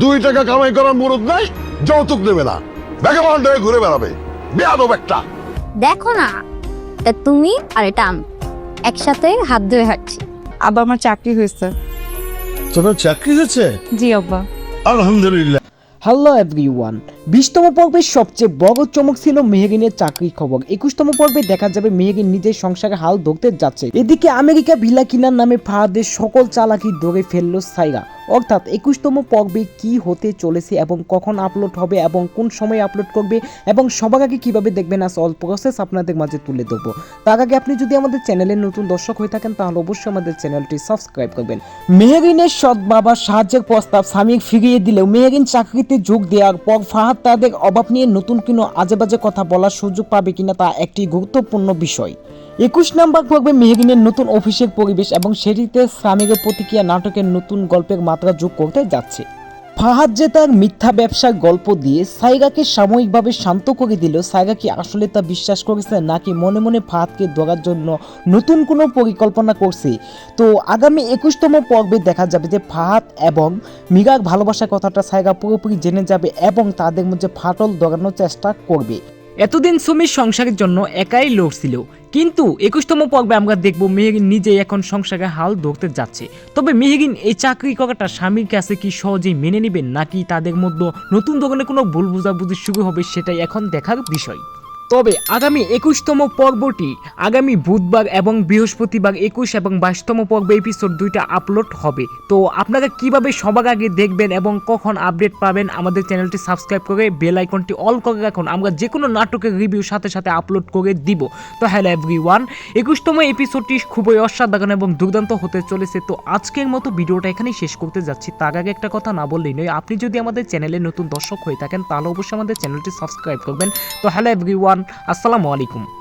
দুই টাকা কামাই করার মুরুদ নাই যৌতুক নেবে না। বেগবান হয়ে ঘুরে বেড়াবে। বেয়াদব একটা। দেখো না এটা তুমি আর এটা আমি একসাথে হাত ধরে হাঁটছি। আব্বা আমার চাকরি হয়েছে। তোমার চাকরি হয়েছে? জি আব্বা। আলহামদুলিল্লাহ। হ্যালো এভরিওয়ান বিশতম পর্বের সবচেয়ে বড় চমক ছিল মেহেরিনের চাকরির খবর। একুশতম পর্বে দেখা যাবে মেহেরিন নিজের সংসারে হাল ধরতে যাচ্ছে। এদিকে আমেরিকা ভিলা কিনার নামে ফাহাদের সকল চালাকি ধরে ফেলল সাইরা। অর্থাৎ একুশতম পর্বে কি হতে চলেছে এবং কখন আপলোড হবে এবং কোন সময় আপলোড করবে এবং সবার আগে কীভাবে দেখবেন আস অল প্রসেস আপনাদের মাঝে তুলে দেবো তার আগে আপনি যদি আমাদের চ্যানেলের নতুন দর্শক হয়ে থাকেন, তাহলে অবশ্যই আমাদের চ্যানেলটি সাবস্ক্রাইব করবেন। মেহেরিনের সৎ বাবার সাহায্যের প্রস্তাব স্বামীর ফিরিয়ে দিলেও মেহেরিন চাকরিতে যোগ দেওয়ার পর ফাহাদ তাদের অভাব নিয়ে নতুন কোনো আজেবাজে কথা বলার সুযোগ পাবে কিনা তা একটি গুরুত্বপূর্ণ বিষয়। একুশ নাম্বার পর্বে মেহরিনের নতুন অফিসের পরিবেশ এবং সেটিতে স্বামীর প্রতিক্রিয়া নাটকের নতুন গল্পের মাত্রা যোগ করতে যাচ্ছে। ফাহাদ যে তার মিথ্যা ব্যবসার গল্প দিয়ে সাইগাকে সাময়িকভাবে শান্ত করে দিল, সাইগা কি আসলে তা বিশ্বাস করেছে নাকি মনে মনে ফাহাদকে ধরার জন্য নতুন কোনো পরিকল্পনা করছে? তো আগামী একুশতম পর্বে দেখা যাবে যে ফাহাদ এবং মিগার ভালোবাসার কথাটা সাইগা পুরোপুরি জেনে যাবে এবং তাদের মধ্যে ফাটল ধরানোর চেষ্টা করবে। এতদিন সুমির সংসারের জন্য একাই লড়ছিল। কিন্তু একুশতম পর্বে আমরা দেখব মেহরিন নিজেই এখন সংসারে হাল ধরতে যাচ্ছে। তবে মেহরিন এই চাকরি করাটা স্বামীর কাছে কি সহজেই মেনে নেবেন নাকি তাদের মধ্যে নতুন ধরনের কোনো ভুল বোঝাবুঝি শুরু হবে সেটাই এখন দেখার বিষয়। তবে আগামী একুশতম পর্বটি আগামী বুধবার এবং বৃহস্পতিবার একুশ এবং বাইশতম পর্ব এপিসোড দুইটা আপলোড হবে। তো আপনারা কীভাবে সবার আগে দেখবেন এবং কখন আপডেট পাবেন আমাদের চ্যানেলটি সাবস্ক্রাইব করে বেল আইকনটি অল করে রাখুন। আমরা যে কোনো নাটকের রিভিউ সাথে সাথে আপলোড করে দিব। তো হ্যালো এভরি ওয়ান একুশতম এপিসোডটি খুবই অসাধারণ এবং দুর্দান্ত হতে চলেছে। তো আজকের মতো ভিডিওটা এখানেই শেষ করতে যাচ্ছি। তার আগে একটা কথা না বললেই নয়, আপনি যদি আমাদের চ্যানেলের নতুন দর্শক হয়ে থাকেন, তাহলে অবশ্যই আমাদের চ্যানেলটি সাবস্ক্রাইব করবেন। তো হ্যালো এভরি ওয়ান আসসালামু আলাইকুম।